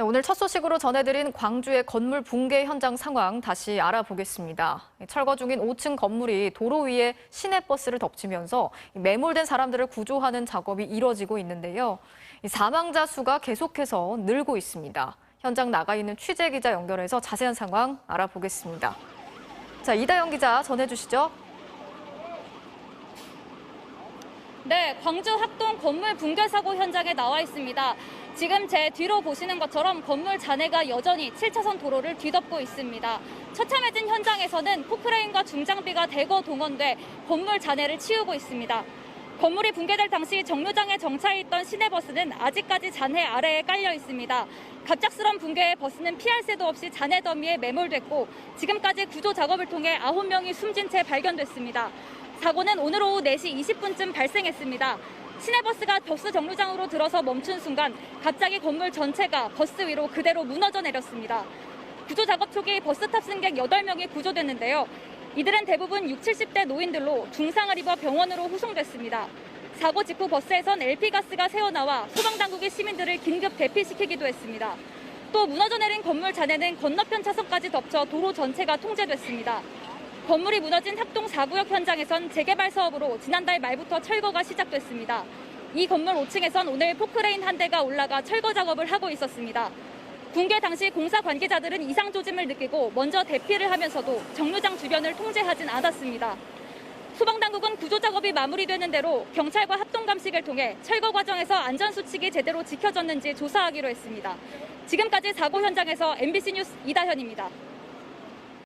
자, 오늘 첫 소식으로 전해드린 광주의 건물 붕괴 현장 상황 다시 알아보겠습니다. 철거 중인 5층 건물이 도로 위에 시내버스를 덮치면서 매몰된 사람들을 구조하는 작업이 이뤄지고 있는데요. 이 사망자 수가 계속해서 늘고 있습니다. 현장 나가 있는 취재 기자 연결해서 자세한 상황 알아보겠습니다. 자, 이다영 기자 전해주시죠. 네, 광주 학동 건물 붕괴 사고 현장에 나와 있습니다. 지금 제 뒤로 보시는 것처럼 건물 잔해가 여전히 7차선 도로를 뒤덮고 있습니다. 처참해진 현장에서는 포크레인과 중장비가 대거 동원돼 건물 잔해를 치우고 있습니다. 건물이 붕괴될 당시 정류장에 정차해 있던 시내버스는 아직까지 잔해 아래에 깔려 있습니다. 갑작스런 붕괴에 버스는 피할 새도 없이 잔해 더미에 매몰됐고 지금까지 구조 작업을 통해 9명이 숨진 채 발견됐습니다. 사고는 오늘 오후 4시 20분쯤 발생했습니다. 시내버스가 버스 정류장으로 들어서 멈춘 순간 갑자기 건물 전체가 버스 위로 그대로 무너져 내렸습니다. 구조 작업 초기 버스 탑승객 8명이 구조됐는데요. 이들은 대부분 60, 70대 노인들로 중상을 입어 병원으로 후송됐습니다. 사고 직후 버스에선 LP가스가 새어나와 소방당국이 시민들을 긴급 대피시키기도 했습니다. 또 무너져 내린 건물 잔해는 건너편 차선까지 덮쳐 도로 전체가 통제됐습니다. 건물이 무너진 합동 4구역 현장에선 재개발 사업으로 지난달 말부터 철거가 시작됐습니다. 이 건물 5층에선 오늘 포크레인 한 대가 올라가 철거 작업을 하고 있었습니다. 붕괴 당시 공사 관계자들은 이상 조짐을 느끼고 먼저 대피를 하면서도 정류장 주변을 통제하진 않았습니다. 소방당국은 구조 작업이 마무리되는 대로 경찰과 합동 감식을 통해 철거 과정에서 안전 수칙이 제대로 지켜졌는지 조사하기로 했습니다. 지금까지 사고 현장에서 MBC 뉴스 이다현입니다.